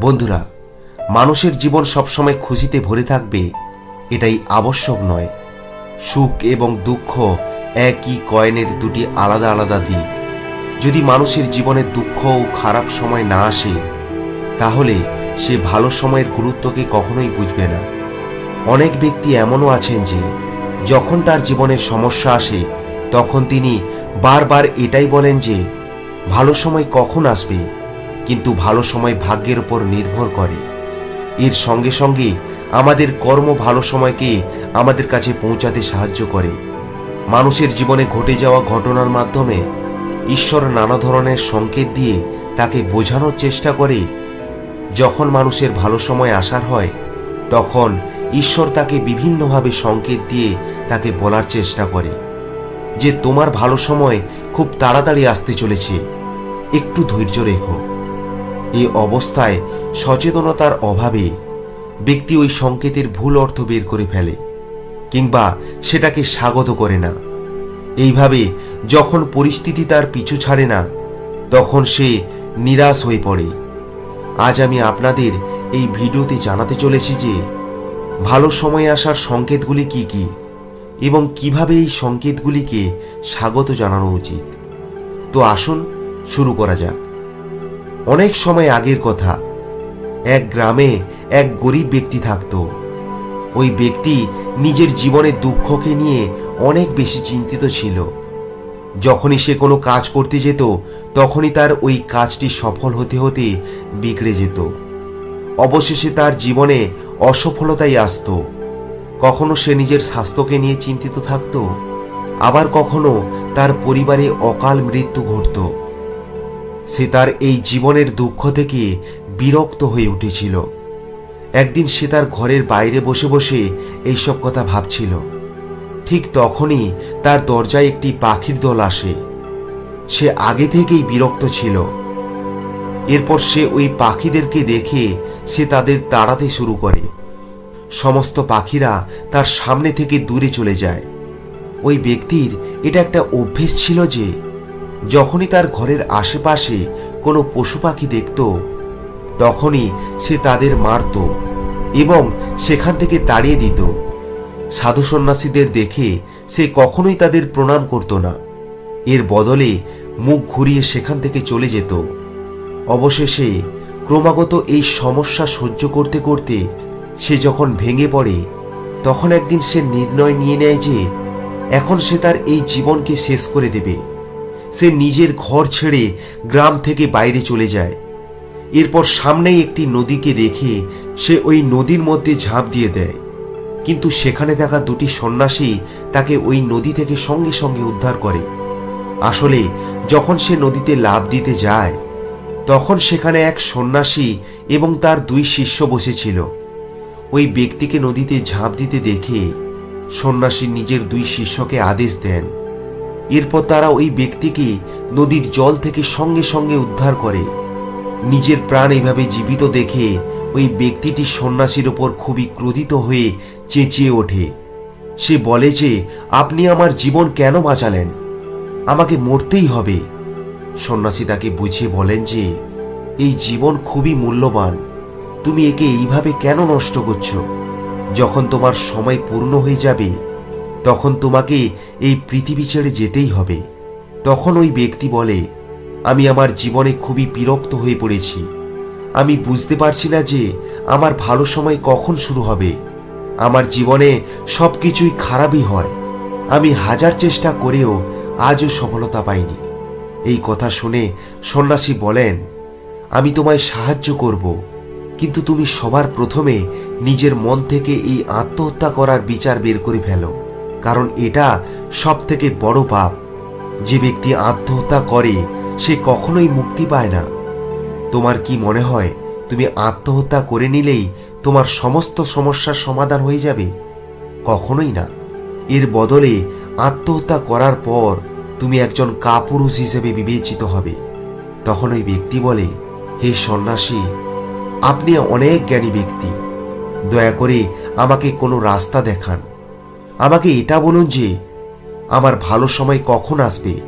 বন্ধুরা, মানুষের জীবন সবসময় খুশিতে ভরে থাকবে, এটাই আবশ্যক নয়। সুখ এবং দুঃখ একই কয়েনের দুটি আলাদা আলাদা দিক। যদি মানুষের জীবনে দুঃখ ও খারাপ সময় না আসে, তাহলে সে ভালো সময়ের গুরুত্বকে কখনোই বুঝবে না। অনেক ব্যক্তি এমনও আছেন যে, যখন তার জীবনে সমস্যা আসে, তখন তিনি বারবার এটাই বলেন যে, ভালো সময় কখন আসবে? কিন্তু ভালো সময় ভাগ্যের উপর নির্ভর করে। এর সঙ্গে সঙ্গে আমাদের কর্ম ভালো সময়কে আমাদের কাছে পৌঁছাতে সাহায্য করে। মানুষের জীবনে ঘটে যাওয়া ঘটনার মাধ্যমে ঈশ্বর নানা ধরনের সংকেত দিয়ে তাকে বোঝানোর চেষ্টা করে। যখন মানুষের ভালো সময় আসার হয়, তখন ঈশ্বর তাকে বিভিন্নভাবে সংকেত দিয়ে তাকে বলার চেষ্টা করে যে তোমার ভালো সময় খুব তাড়াতাড়ি আসতে চলেছে। একটু ধৈর্য রেখো। এই অবস্থায় সচেতনতার অভাবে ব্যক্তি ওই সংকেতের ভুল অর্থ বের করে ফেলে, কিংবা সেটাকে স্বাগত করে না। এইভাবে যখন পরিস্থিতি তার পিছু ছাড়ে না, তখন সে নিরাশ হয়ে পড়ে। আজ আমি আপনাদের এই ভিডিওতে জানাতে চলেছি যে, ভালো সময় আসার সংকেতগুলি কি কি, এবং কীভাবে এই সংকেতগুলিকে স্বাগত জানানো উচিত। তো আসুন শুরু করা যাক। অনেক সময় আগের কথা। এক গ্রামে এক গরিব ব্যক্তি থাকত। ওই ব্যক্তি নিজের জীবনের দুঃখকে নিয়ে অনেক বেশি চিন্তিত ছিল। যখনই সে কোনো কাজ করতে যেত, তখনই তার ওই কাজটি সফল হতে হতে বিগড়ে যেত। অবশেষে তার জীবনে অসফলতাই আসতো। কখনো সে নিজের স্বাস্থ্যকে নিয়ে চিন্তিত থাকত, আবার কখনো তার পরিবারে অকাল মৃত্যু ঘটত। সে তার এই জীবনের দুঃখ থেকে বিরক্ত হয়ে উঠেছিল। একদিন সে তার ঘরের বাইরে বসে বসে এইসব কথা ভাবছিল। ঠিক তখনই তার দরজায় একটি পাখির দল আসে। সে আগে থেকেই বিরক্ত ছিল। এরপর সে ওই পাখিদেরকে দেখে সে তাদের তাড়াতে শুরু করে। সমস্ত পাখিরা তার সামনে থেকে দূরে চলে যায়। ওই ব্যক্তির এটা একটা অভ্যেস ছিল যে যখনই তার ঘরের আশেপাশে কোনো পশু পাখি দেখত, তখনই সে তাদের মারত এবং সেখান থেকে তাড়িয়ে দিত। সাধু সন্ন্যাসীদের দেখে সে কখনোই তাদের প্রণাম করত না। এর বদলে মুখ ঘুরিয়ে সেখান থেকে চলে যেত। অবশেষে ক্রমাগত এই সমস্যা সহ্য করতে করতে সে যখন ভেঙে পড়ে, তখন একদিন সে নির্ণয় নিয়ে নেয় যে এখন সে তার এই জীবনকে শেষ করে দেবে। সে নিজের ঘর ছেড়ে গ্রাম থেকে বাইরে চলে যায়। এরপর সামনেই একটি নদীকে দেখে সে ওই নদীর মধ্যে ঝাঁপ দিয়ে দেয়। কিন্তু সেখানে থাকা দুটি সন্ন্যাসী তাকে ওই নদী থেকে সঙ্গে সঙ্গে উদ্ধার করে। আসলে যখন সে নদীতে লাভ দিতে যায়, তখন সেখানে এক সন্ন্যাসী এবং তার দুই শিষ্য বসেছিল। ওই ব্যক্তিকে নদীতে ঝাঁপ দিতে দেখে সন্ন্যাসী নিজের দুই শিষ্যকে আদেশ দেন এরপর তারা ওই ব্যক্তিকে নদীর জল থেকে সঙ্গে সঙ্গে উদ্ধার করে। নিজের প্রাণ এইভাবে জীবিত দেখে ওই ব্যক্তিটি সন্ন্যাসীর ওপর খুবই ক্রোধিত হয়ে চেঁচিয়ে ওঠে। সে বলে যে, আপনি আমার জীবন কেন বাঁচালেন? আমাকে মরতেই হবে। সন্ন্যাসী তাকে বুঝিয়ে বলেন যে, এই জীবন খুবই মূল্যবান। তুমি একে এইভাবে কেন নষ্ট করছ? যখন তোমার সময় পূর্ণ হয়ে যাবে তখন তোমাকে এই পৃথিবী ছেড়ে যেতেই হবে। তখন ওই ব্যক্তি বলে, আমি আমার জীবনে খুবই বিরক্ত হয়ে পড়েছি। আমি বুঝতে পারছি না যে আমার ভালো সময় কখন শুরু হবে। আমার জীবনে সব কিছুই খারাপই হয়। আমি হাজার চেষ্টা করেও আজও সফলতা পাইনি। এই কথা শুনে সন্ন্যাসী বলেন, আমি তোমায় সাহায্য করব, কিন্তু তুমি সবার প্রথমে নিজের মন থেকে এই আত্মহত্যা করার বিচার বের করে ফেলো। কারণ এটা সব থেকে বড় পাপ। যে ব্যক্তি আত্মহত্যা করে, সে কখনোই মুক্তি পায় না। তোমার কি মনে হয়, তুমি আত্মহত্যা করে নিলেই তোমার সমস্ত সমস্যার সমাধান হয়ে যাবে? কখনোই না। এর বদলে আত্মহত্যা করার পর তুমি একজন কাপুরুষ হিসেবে বিবেচিত হবে। তখন ওই ব্যক্তি বলে, হে সন্ন্যাসী, আপনি অনেক জ্ঞানী ব্যক্তি। দয়া করে আমাকে কোনো রাস্তা দেখান। আমাকে এটা বলুন যে, আমার ভালো সময় কখন আসবে?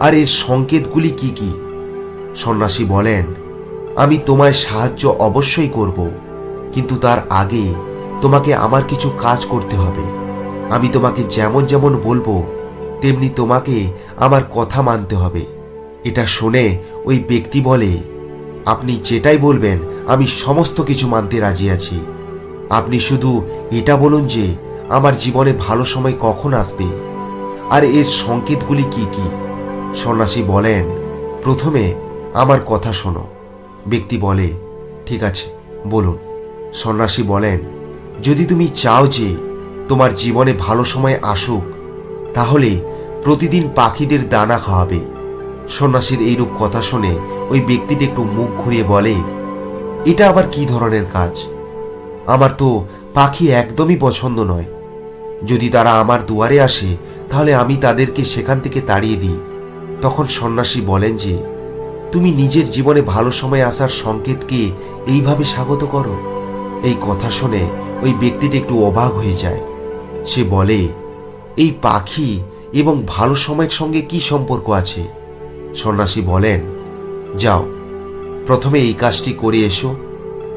আর এর সংকেতগুলি কি কি? সন্ন্যাসী বলেন, আমি তোমায় সাহায্য অবশ্যই করব, কিন্তু তার আগে তোমাকে আমার কিছু কাজ করতে হবে। আমি তোমাকে যেমন যেমন বলব, তেমনি তোমাকে আমার কথা মানতে হবে। এটা শুনে ওই ব্যক্তি বলে, আপনি যেটাই বলবেন, আমি সমস্ত কিছু মানতে রাজি আছি। আপনি শুধু এটা বলুন যে আমার জীবনে ভালো সময় কখন আসবে? আর এর সংকেতগুলি কি কি? সন্ন্যাসী বলেন, প্রথমে আমার কথা শোনো। ব্যক্তি বলে, ঠিক আছে, বলুন। সন্ন্যাসী বলেন, যদি তুমি চাও যে তোমার জীবনে ভালো সময় আসুক, তাহলে প্রতিদিন পাখিদের দানা খাওয়াবে। সন্ন্যাসীর এইরূপ কথা শুনে ওই ব্যক্তিটি একটু মুখ ঘুরিয়ে বলে, এটা আবার কি ধরনের কাজ? আমার তো পাখি একদমই পছন্দ নয়। যদি তারা আমার দুয়ারে আসে, তাহলে আমি তাদেরকে সেখান থেকে তাড়িয়ে দিই। তখন সন্ন্যাসী বলেন যে, তুমি নিজের জীবনে ভালো সময় আসার সংকেতকে এইভাবে স্বাগত করো। এই কথা শুনে ওই ব্যক্তিটি একটু অবাক হয়ে যায়। সে বলে, এই পাখি এবং ভালো সময়ের সঙ্গে কি সম্পর্ক আছে? সন্ন্যাসী বলেন, যাও, প্রথমে এই কাজটি করে এসো।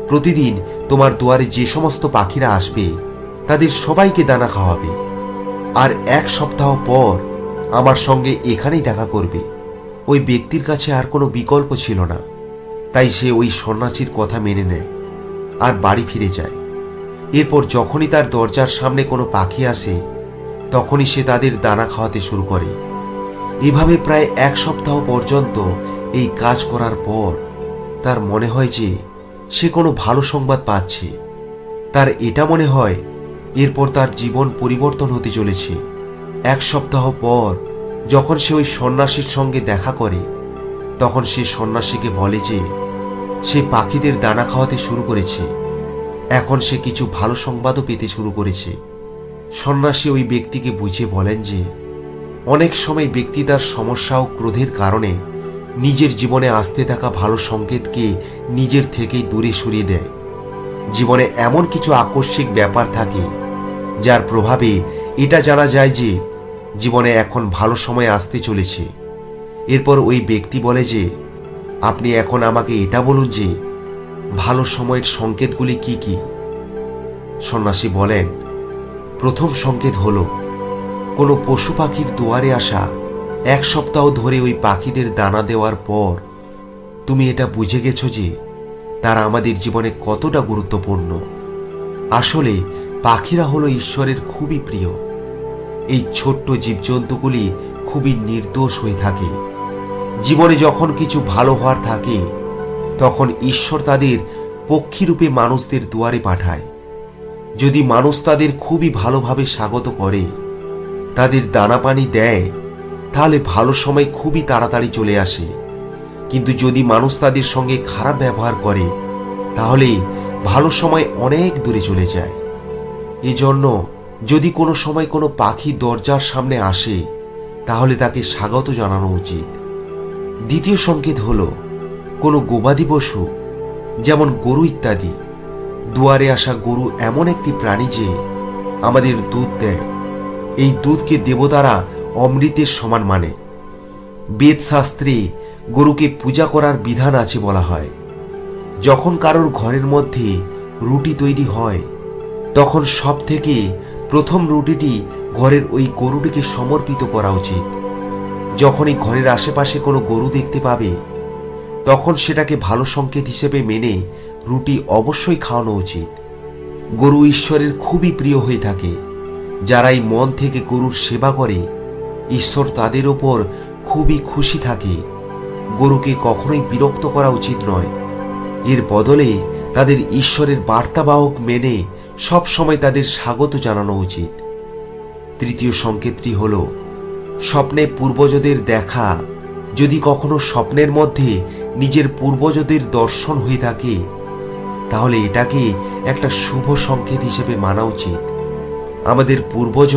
প্রতিদিন তোমার দুয়ারে যে সমস্ত পাখিরা আসবে তাদের সবাইকে দানা খাওয়াবে। আর এক সপ্তাহ পর আমার সঙ্গে এখানেই দেখা করবে। ওই ব্যক্তির কাছে আর কোনো বিকল্প ছিল না। তাই সে ওই সন্ন্যাসীর কথা মেনে নেয় আর বাড়ি ফিরে যায়। এরপর যখনই তার দরজার সামনে কোনো পাখি আসে, তখনই সে তাদের দানা খাওয়াতে শুরু করে। এভাবে প্রায় এক সপ্তাহ পর্যন্ত এই কাজ করার পর তার মনে হয় যে সে কোনো ভালো সংবাদ পাচ্ছে। তার এটা মনে হয় এরপর তার জীবন পরিবর্তন হতে চলেছে। এক সপ্তাহ পর, যখন সে ওই সন্ন্যাসীর সঙ্গে দেখা করে, তখন সে সন্ন্যাসীকে বলে যে, সে পাখিদের দানা খাওয়াতে শুরু করেছে। এখন সে কিছু ভালো সংবাদও পেতে শুরু করেছে। সন্ন্যাসী ওই ব্যক্তিকে বুঝিয়ে বলেন যে, অনেক সময় ব্যক্তি তার সমস্যা ও ক্রোধের কারণে নিজের জীবনে আসতে থাকা ভালো সংকেতকে নিজের থেকেই দূরে সরিয়ে দেয়। জীবনে এমন কিছু আকস্মিক ব্যাপার থাকে, যার প্রভাবে এটা জানা যায় যে জীবনে এখন ভালো সময় আসতে চলেছে। এরপর ওই ব্যক্তি বলে যে, আপনি এখন আমাকে এটা বলুন যে, ভালো সময়ের সংকেতগুলি কি কি? সন্ন্যাসী বলেন, প্রথম সংকেত হলো, কোনো পশু পাখির দুয়ারে আসা এক সপ্তাহ ধরে ওই পাখিদের দানা দেওয়ার পর, তুমি এটা বুঝে গেছো যে তারা আমাদের জীবনে কতটা গুরুত্বপূর্ণ। আসলে, পাখিরা হলো ঈশ্বরের খুবই প্রিয়। এই ছোট্ট জীবজন্তুগুলি খুবই নির্দোষ হয়ে থাকে। জীবনে যখন কিছু ভালো হওয়ার থাকে, তখন ঈশ্বর তাদের পক্ষীরূপে মানুষদের দুয়ারে পাঠায়। যদি মানুষ তাদের খুবই ভালোভাবে স্বাগত করে, তাদের দানা পানি দেয়, তাহলে ভালো সময় খুবই তাড়াতাড়ি চলে আসে। কিন্তু যদি মানুষ তাদের সঙ্গে খারাপ ব্যবহার করে তাহলে ভালো সময় অনেক দূরে চলে যায়। এজন্য যদি কোনো সময় কোনো পাখি দরজার সামনে আসে, তাহলে তাকে স্বাগত জানানো উচিত। দ্বিতীয় সংকেত হলো, কোনো গবাদি পশু, যেমন গরু ইত্যাদি, দুয়ারে আসা গরু এমন একটি প্রাণী যে আমাদের দুধ দেয়। এই দুধকে দেবতারা অমৃতের সমান মানে। বেদশাস্ত্রে গরুকে পূজা করার বিধান আছে বলা হয়। যখন কারোর ঘরের মধ্যে রুটি তৈরি হয়, তখন সব থেকে প্রথম রুটিটি ঘরের ওই গরুটিকে সমর্পিত করা উচিত। যখনই ঘরের আশেপাশে কোনো গরু দেখতে পাবে, তখন সেটাকে ভালো সংকেত হিসেবে মেনে রুটি অবশ্যই খাওয়ানো উচিত। গরু ঈশ্বরের খুবই প্রিয় হয়ে থাকে। যারাই মন থেকে গরুর সেবা করে, ঈশ্বর তাদের ওপর খুবই খুশি থাকে। গরুকে কখনোই বিরক্ত করা উচিত নয়। এর বদলে তাদের ঈশ্বরের বার্তাবাহক মেনে সব সময় তাদের স্বাগত জানানো উচিত। তৃতীয় সংকেতটি হল, স্বপ্নে পূর্বজদের দেখা যদি কখনো স্বপ্নের মধ্যে নিজের পূর্বজদের দর্শন হয়ে থাকে, তাহলে এটাকে একটা শুভ সংকেত হিসেবে মানা উচিত। আমাদের পূর্বজ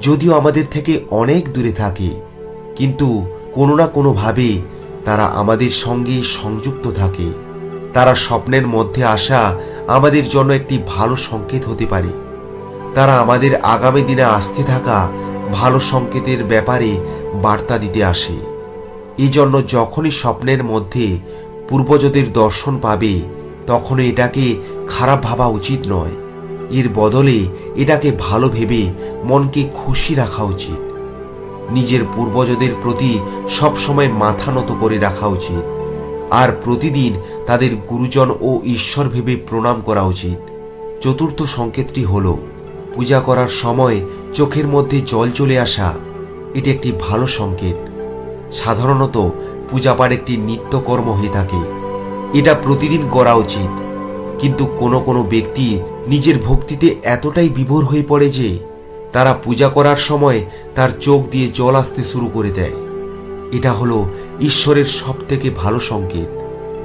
যদিও আমাদের থেকে অনেক দূরে থাকে, কিন্তু কোনো না কোনোভাবে তারা আমাদের সঙ্গে সংযুক্ত থাকে। তারা স্বপ্নের মধ্যে আসা আমাদের জন্য একটি ভালো সংকেত হতে পারে। তারা আমাদের আগামী দিনে আসতে থাকা ভালো সংকেতের ব্যাপারে বার্তা দিতে আসে। এই জন্য যখনই স্বপ্নের মধ্যে পূর্বজদের দর্শন পাবে, তখন এটাকে খারাপ ভাবা উচিত নয়। এর বদলে এটাকে ভালো ভেবে মনকে খুশি রাখা উচিত। নিজের পূর্বজদের প্রতি সবসময় মাথা নত করে রাখা উচিত। আর প্রতিদিন তাদের গুরুজন ও ঈশ্বর ভেবে প্রণাম করা উচিত। চতুর্থ সংকেতটি হল, পূজা করার সময় চোখের মধ্যে জল চলে আসা। এটি একটি ভালো সংকেত। সাধারণত পূজাপাঠ একটি নিত্যকর্ম হয়ে থাকে। এটা প্রতিদিন করা উচিত। কিন্তু কোনো কোনো ব্যক্তি নিজের ভক্তিতে এতটাই বিভোর হয়ে পড়ে যে তারা পূজা করার সময় তার চোখ দিয়ে জল আসতে শুরু করে দেয়। এটা হলো ঈশ্বরের সব থেকে ভালো সংকেত,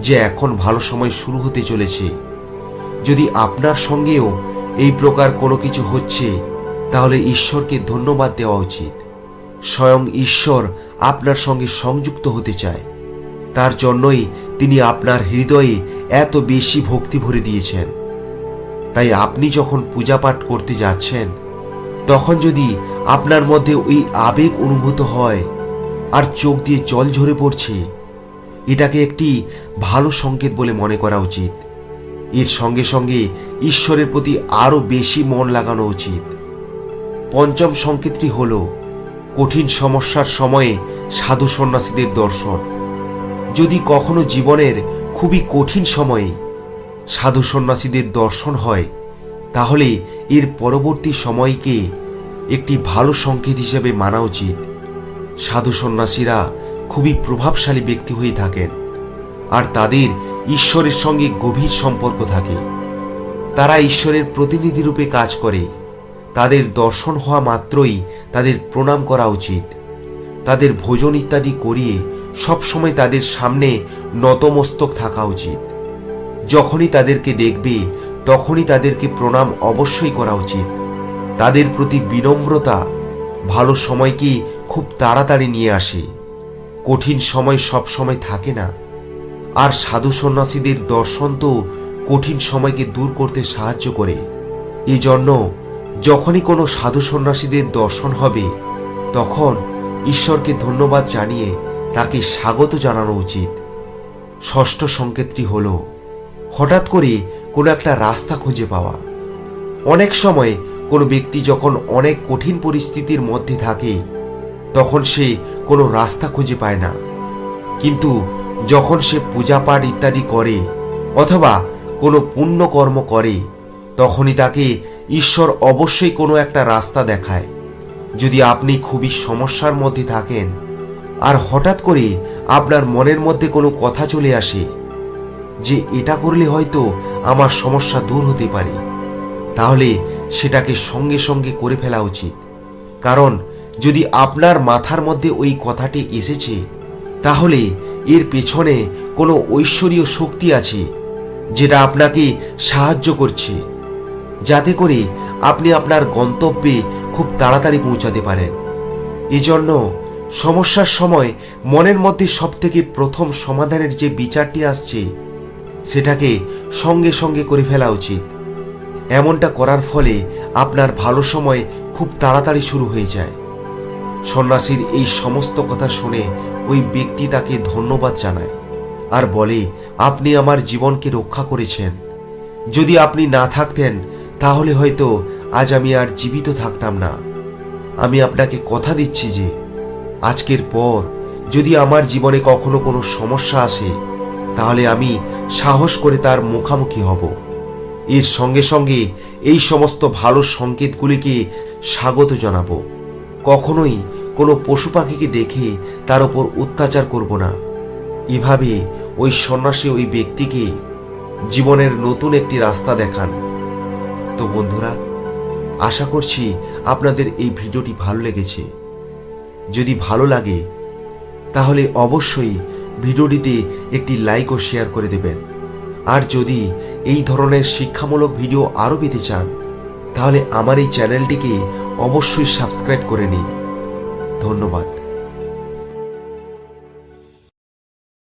যে এখন ভালো সময় শুরু হতে চলেছে। যদি আপনার সঙ্গেও এই প্রকার কোনো কিছু হচ্ছে, তাহলে ঈশ্বরকে ধন্যবাদ দেওয়া উচিত। স্বয়ং ঈশ্বর আপনার সঙ্গে সংযুক্ত হতে চায়। তার জন্যই তিনি আপনার হৃদয়ে এত বেশি ভক্তি ভরে দিয়েছেন। তাই আপনি যখন পূজা পাঠ করতে যাচ্ছেন তখন যদি আপনার মধ্যে ওই আবেগ অনুভূত হয় আর চোখ দিয়ে জল ঝরে পড়ছে, এটাকে একটি ভালো সংকেত বলে মনে করা উচিত। এর সঙ্গে সঙ্গে ঈশ্বরের প্রতি আরও বেশি মন লাগানো উচিত। পঞ্চম সংকেতটি হল কঠিন সমস্যার সময়ে সাধু সন্ন্যাসীদের দর্শন। যদি কখনো জীবনের খুবই কঠিন সময়ে সাধু সন্ন্যাসীদের দর্শন হয় তাহলে এর পরবর্তী সময়কে একটি ভালো সংকেত হিসেবে মানা উচিত। সাধু সন্ন্যাসীরা খুবই প্রভাবশালী ব্যক্তি হয়ে থাকেন, আর তাদের ঈশ্বরের সঙ্গে গভীর সম্পর্ক থাকে। তারা ঈশ্বরের প্রতিনিধি রূপে কাজ করে। তাদের দর্শন হওয়া মাত্রই তাদের প্রণাম করা উচিত। তাদের ভোজন ইত্যাদি করিয়ে সবসময় তাদের সামনে নতমস্তক থাকা উচিত। যখনই তাদেরকে দেখবে তখনই তাদেরকে প্রণাম অবশ্যই করা উচিত। তাদের প্রতি বিনম্রতা ভালো সময়কে খুব তাড়াতাড়ি নিয়ে আসে। কঠিন সময় সব সময় থাকে না। আর সাধু সন্ন্যাসীদের দর্শন তো কঠিন সময়কে দূর করতে সাহায্য করে। এই জন্য যখনই কোনো সাধু সন্ন্যাসীদের দর্শন হবে, তখন ঈশ্বরকে ধন্যবাদ জানিয়ে তাকে স্বাগত জানানো উচিত। ষষ্ঠ সংকেতটি হল, হঠাৎ করে কোনো একটা রাস্তা খুঁজে পাওয়া। অনেক সময় কোনো ব্যক্তি যখন অনেক কঠিন পরিস্থিতির মধ্যে থাকে, তখন সে কোনো রাস্তা খুঁজে পায় না। কিন্তু যখন সে পূজা পাঠ ইত্যাদি করে অথবা কোনো পুণ্যকর্ম করে, তখনই তাকে ঈশ্বর অবশ্যই কোনো একটা রাস্তা দেখায়। যদি আপনি খুবই সমস্যার মধ্যে থাকেন, আর হঠাৎ করে আপনার মনের মধ্যে কোনো কথা চলে আসে যে এটা করলে হয়তো আমার সমস্যা দূর হতে পারে। তাহলে সেটাকে সঙ্গে সঙ্গে করে ফেলা উচিত। কারণ যদি আপনার মাথার মধ্যে ওই কথাটি এসেছে, তাহলে এর পেছনে কোনো ঐশ্বরীয় শক্তি আছে, যেটা আপনাকে সাহায্য করছে। যাতে করে আপনি আপনার গন্তব্যে খুব তাড়াতাড়ি পৌঁছাতে পারেন। এজন্য সমস্যার সময় মনের মধ্যে সবথেকে প্রথম সমাধানের যে বিচারটি আসছে সেটাকে সঙ্গে সঙ্গে করে ফেলা উচিত। এমনটা করার ফলে আপনার ভালো সময় খুব তাড়াতাড়ি শুরু হয়ে যায়। সন্ন্যাসীর এই সমস্ত কথা শুনে ওই ব্যক্তি তাকে ধন্যবাদ জানায় আর বলে, আপনি আমার জীবনকে রক্ষা করেছেন। যদি আপনি না থাকতেন, তাহলে হয়তো আজ আমি আর জীবিত থাকতাম না। আমি আপনাকে কথা দিচ্ছি যে, আজকের পর যদি আমার জীবনে কখনো কোনো সমস্যা আসে, তাহলে আমি সাহস করে তার মুখামুখি হব। এর সঙ্গে সঙ্গে এই সমস্ত ভালো সংকেতগুলিকে স্বাগত জানাব। কখনোই কোনো পশু পাখিকে দেখে তার ওপর অত্যাচার করব না। এভাবে ওই সন্ন্যাসী ওই ব্যক্তিকে জীবনের নতুন একটি রাস্তা দেখান। তো বন্ধুরা, আশা করছি আপনাদের এই ভিডিওটি ভালো লেগেছে। যদি ভালো লাগে, তাহলে অবশ্যই ভিডিওটিতে একটি লাইক ও শেয়ার করে দেবেন। আর যদি এই ধরনের শিক্ষামূলক ভিডিও আরও পেতে চান, তাহলে আমার এই চ্যানেলটিকে অবশ্যই সাবস্ক্রাইব করে নিন। ধন্যবাদ।